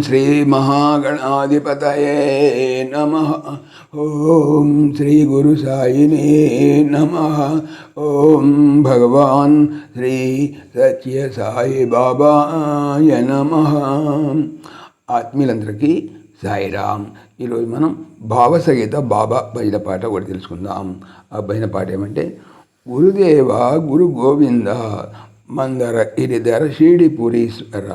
శ్రీమహాగణాధిపతయే నమ ఓం శ్రీ గురు సాయినే నమ ఓం భగవాన్ శ్రీ సత్య సాయి బాబాయ నమ ఆత్మీయులందరికీ సాయిరామ్. ఈరోజు మనం భావసగీత బాబా భజన పాట ఒకటి తెలుసుకుందాం. ఆ భజన పాట ఏమంటే గురుదేవ గురు గోవింద మందర గిరిధర షీడిపురీశ్వర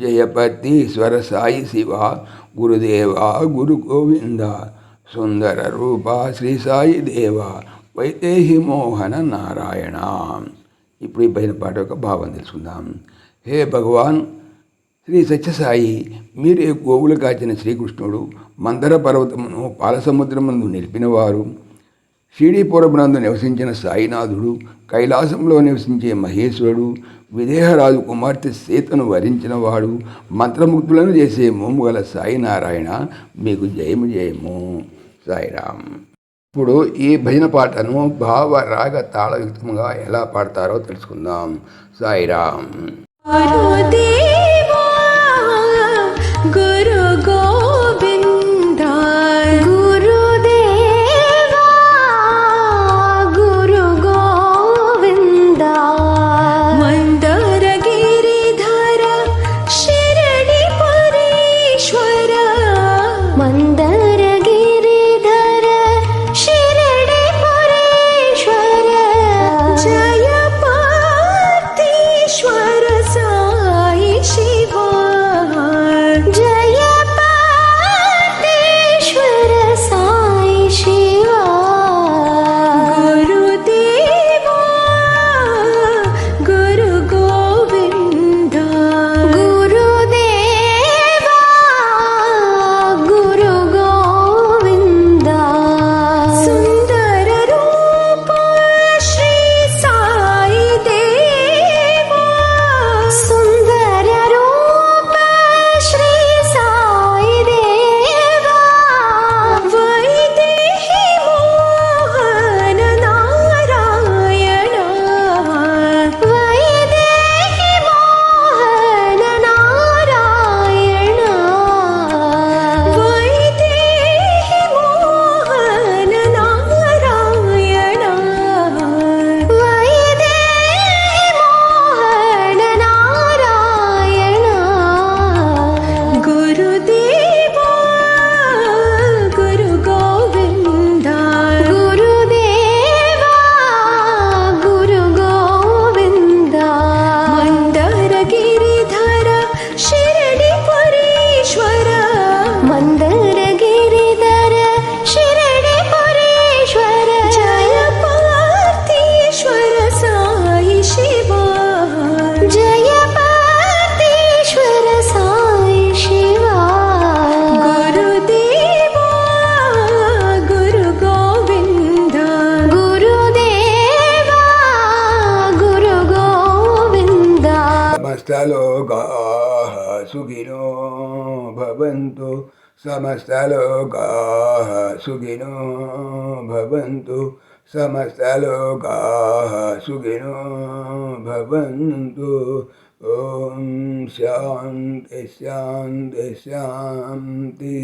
జయపతీశ్వర సాయి శివ గురుదేవ గురు గోవింద. సుందర రూప శ్రీ సాయి దేవ వైదేహి మోహన నారాయణ. ఇప్పుడు ఈ పైన పాట యొక్క భావం తెలుసుకుందాం. హే భగవాన్ శ్రీ సత్యసాయి మీరే గోవులు కాచిన శ్రీకృష్ణుడు మందర పర్వతమును పాలసముద్రమును నిలిపినవారు. షీడీపురమునందు నివసించిన సాయినాథుడు కైలాసంలో నివసించే మహేశ్వరుడు విదేహరాజు కుమార్తె సీతను వరించిన వాడు మంత్రముగ్ధులను చేసే మోము గల సాయినారాయణ మీకు జయము జయము. సాయిరామ్. ఇప్పుడు ఈ భజన పాటను భావ రాగ తాళయుక్తంగా ఎలా పాడతారో తెలుసుకుందాం. సాయిరామ్. గురు సమస్తలోకా సుఖినో భవంతు సమస్తలోకా సుఖినో భవంతు సమస్తలోకా సుఖినో భవంతు ఓం శాంతి శాంతి శాంతి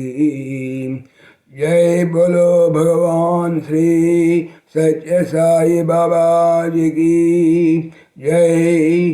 जय बोलो भगवान श्री सत्य साई बाबा जी की जय